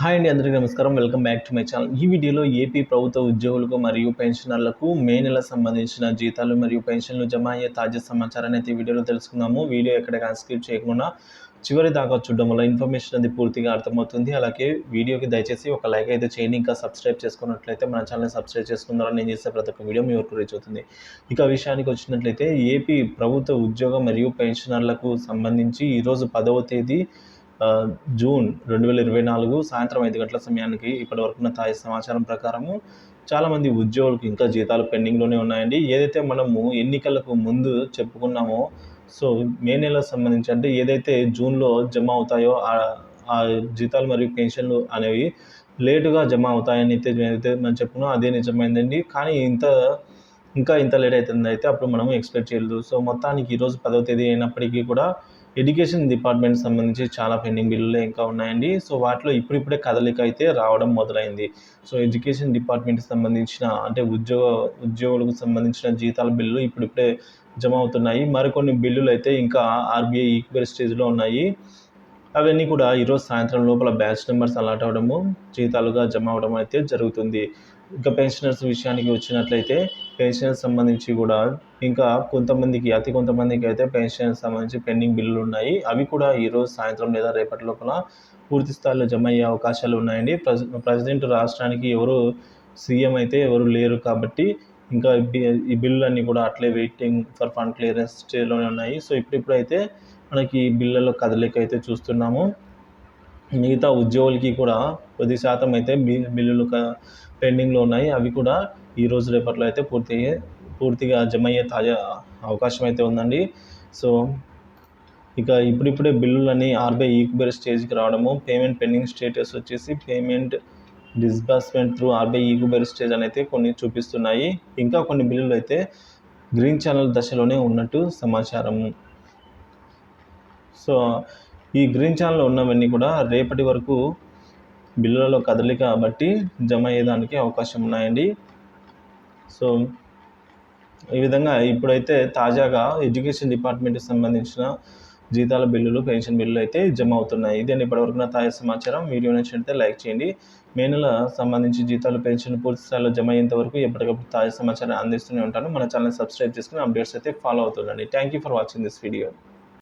Hi అండి అందరికీ నమస్కారం. Welcome back to my channel. ఈ వీడియోలో ఏపీ ప్రభుత్వ ఉద్యోగులకు మరియు పెన్షనర్లకు మే నెల సంబంధించిన జీతాలు మరియు పెన్షన్లు జమ అయ్యే తాజా సమాచారాన్ని అయితే వీడియోలో తెలుసుకుందాము. వీడియో ఎక్కడ కాన్స్క్రిప్ట్ చేయకుండా చివరి దాకా చూడడం వల్ల ఇన్ఫర్మేషన్ అది పూర్తిగా అర్థమవుతుంది. అలాగే వీడియోకి దయచేసి ఒక లైక్ అయితే చేయండి. ఇంకా సబ్స్క్రైబ్ చేసుకున్నట్లయితే మన ఛానల్ని సబ్స్క్రైబ్ చేసుకున్నారని నేను చేసే ప్రతి ఒక్క వీడియో మీ వరకు రీచ్ అవుతుంది. ఇక విషయానికి వచ్చినట్లయితే ఏపీ ప్రభుత్వ ఉద్యోగం మరియు పెన్షనర్లకు సంబంధించి ఈరోజు పదవ తేదీ జూన్ రెండు వేల ఇరవై నాలుగు సాయంత్రం ఐదు గంటల సమయానికి ఇప్పటి వరకున్న తాజా సమాచారం ప్రకారము చాలామంది ఉద్యోగులకు ఇంకా జీతాలు పెండింగ్లోనే ఉన్నాయండి. ఏదైతే మనము ఎన్నికలకు ముందు చెప్పుకున్నామో సో మే నెలకు సంబంధించి అంటే ఏదైతే జూన్లో జమ అవుతాయో ఆ- జీతాలు మరియు పెన్షన్లు అనేవి లేటుగా జమ అవుతాయని అయితే ఏదైతే మనం చెప్పుకున్నాం అదే నిజమైందండి. కానీ ఇంత ఇంకా ఇంత లేట్ అవుతుంది అయితే అప్పుడు మనం ఎక్స్పెక్ట్ చేయలేదు. సో మొత్తానికి ఈరోజు పదవ తేదీ అయినప్పటికీ కూడా ఎడ్యుకేషన్ డిపార్ట్మెంట్ సంబంధించి చాలా పెండింగ్ బిల్లులు ఇంకా ఉన్నాయండి. సో వాటిలో ఇప్పుడిప్పుడే కదలిక అయితే రావడం మొదలైంది. సో ఎడ్యుకేషన్ డిపార్ట్మెంట్కి సంబంధించిన అంటే ఉద్యోగ ఉద్యోగులకు సంబంధించిన జీతాల బిల్లులు ఇప్పుడిప్పుడే జమ అవుతున్నాయి. మరికొన్ని బిల్లులు అయితే ఇంకా ఆర్బీఐ ఈక్వల్ స్టేజ్లో ఉన్నాయి. అవన్నీ కూడా ఈరోజు సాయంత్రం లోపల బ్యాచ్ నెంబర్స్ అలాట్ అవ్వడము జీతాలుగా జమ అవడం అయితే జరుగుతుంది. ఇంకా పెన్షనర్స్ విషయానికి వచ్చినట్లయితే పెన్షన్ సంబంధించి కూడా ఇంకా కొంతమందికి అతి కొంతమందికి అయితే పెన్షన్ సంబంధించి పెండింగ్ బిల్లులు ఉన్నాయి. అవి కూడా ఈరోజు సాయంత్రం లేదా రేపటి లోపల పూర్తి స్థాయిలో జమ అయ్యే అవకాశాలు ఉన్నాయండి. ప్రెసిడెంట్ రాష్ట్రానికి ఎవరు సీఎం అయితే ఎవరు లేరు కాబట్టి ఇంకా బి- ఈ బిల్లులన్నీ కూడా అట్లే వెయిటింగ్ ఫర్ ఫండ్ క్లియరెన్స్ స్టేజ్లోనే ఉన్నాయి. సో ఇప్పుడిప్పుడైతే మనకి ఈ బిల్లులో కదలిక అయితే చూస్తున్నాము. మిగతా ఉద్యోగులకి కూడా కొద్ది శాతం అయితే బిల్ బిల్లులు పెండింగ్లో ఉన్నాయి. అవి కూడా ఈరోజు రేపట్లో అయితే పూర్తి పూర్తిగా జమ అయ్యే తాజా అవకాశం అయితే ఉందండి. సో ఇక ఇప్పుడిప్పుడే బిల్లులని ఆర్బీఐ ఈక్బెర్ స్టేజ్కి రావడము పేమెంట్ పెండింగ్ స్టేటస్ వచ్చేసి పేమెంట్ డిస్బర్స్మెంట్ త్రూ ఆర్బీఐ ఈక్బెర్ స్టేజ్ అనేది కొన్ని చూపిస్తున్నాయి. ఇంకా కొన్ని బిల్లులు అయితే గ్రీన్ ఛానల్ దశలోనే ఉన్నట్టు సమాచారము. సో ఈ గ్రీన్ ఛానల్లో ఉన్నవన్నీ కూడా రేపటి వరకు బిల్లులలో కదలిక బట్టి జమ అయ్యేదానికి అవకాశం ఉన్నాయండి. సో ఈ విధంగా ఇప్పుడైతే తాజాగా ఎడ్యుకేషన్ డిపార్ట్మెంట్కి సంబంధించిన జీతాల బిల్లులు పెన్షన్ బిల్లులు అయితే జమ అవుతున్నాయి. ఇదండి ఇప్పటివరకు నా తాజా సమాచారం. వీడియో నచ్చినట్లయితే లైక్ చేయండి. మే నెల సంబంధించి జీతాలు పెన్షన్ పూర్తి స్థాయిలో జమ అయ్యేంత వరకు ఎప్పటికప్పుడు తాజా సమాచారం అందిస్తూనే ఉంటాను. మన ఛానల్ సబ్స్క్రైబ్ చేసుకుని అప్డేట్స్ అయితే follow అవుతుండండి. Thank you for watching this video.